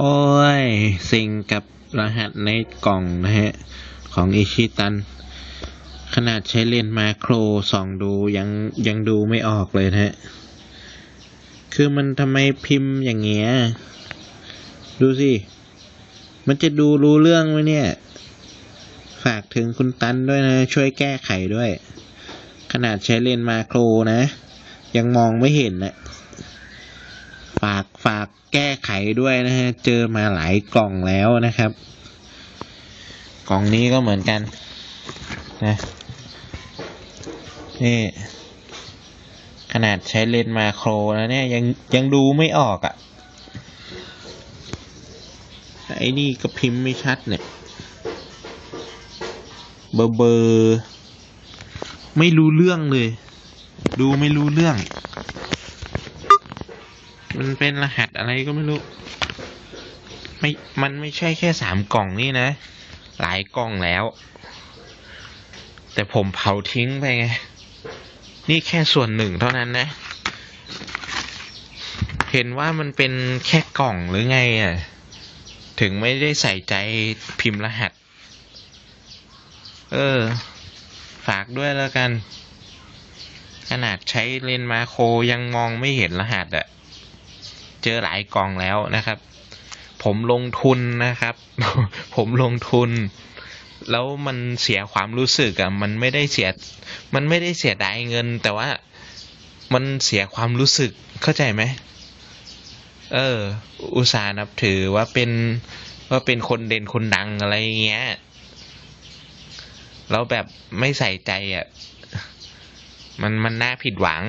โอ้ยซิงกับรหัสในกล่องนะฮะ ของอิชิตัน ขนาดใช้เลนส์มาโครส่องดูยังยังดูไม่ออกเลยนะฮะ คือมันทำไมพิมพ์อย่างเงี้ย ดูสิ มันจะดูรู้เรื่องไหมเนี่ย ฝากถึงคุณตันด้วยนะ ช่วยแก้ไขด้วย ขนาดใช้เลนส์มาโครนะ ยังมองไม่เห็นนะ ฝากฝากแก้ไขด้วยนะฮะ เจอมาหลายกล่องแล้วนะครับ กล่องนี้ก็เหมือนกันนะนี่ขนาดใช้เลนส์มาโครนะเนี่ยยังยังดูไม่ออกอะ่ะไอ้นี่ก็พิมพ์ไม่ชัดเนี่ย เบอร์เบอร์ ไม่รู้เรื่องเลย ดูไม่รู้เรื่อง มันเป็นรหัสอะไรก็ไม่รู้ ไม่ มันไม่ใช่แค่สามกล่องนี่นะ หลายกล่องแล้ว แต่ผมเผาทิ้งไปไง นี่แค่ส่วนหนึ่งเท่านั้นนะ เห็นว่ามันเป็นแค่กล่องหรือไงอะ ถึงไม่ได้ใส่ใจพิมพ์รหัส เออ ฝากด้วยแล้วกันขนาดใช้เลนมาโครยังมองไม่เห็นรหัสอะ เจอหลายกล่องแล้วนะครับ ผมลงทุนนะครับ ผมลงทุน แล้วมันเสียความรู้สึกอะมันไม่ได้เสีย มันไม่ได้เสียดายเงิน แต่ว่ามันเสียความรู้สึกเข้าใจไหมเออ อุตส่าห์นับถือว่าเป็นว่าเป็นคนเด่นคนดังอะไรเงี้ยแล้วแบบไม่ใส่ใจอะมันมันน่าผิดหวัง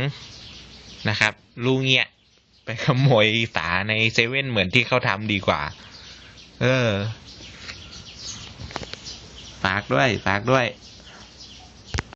นะครับลูกเงี้ย ไปขโมยฝาในเซเว่นเหมือนที่เขาทำดีกว่า เออ ฝากด้วย ฝากด้วย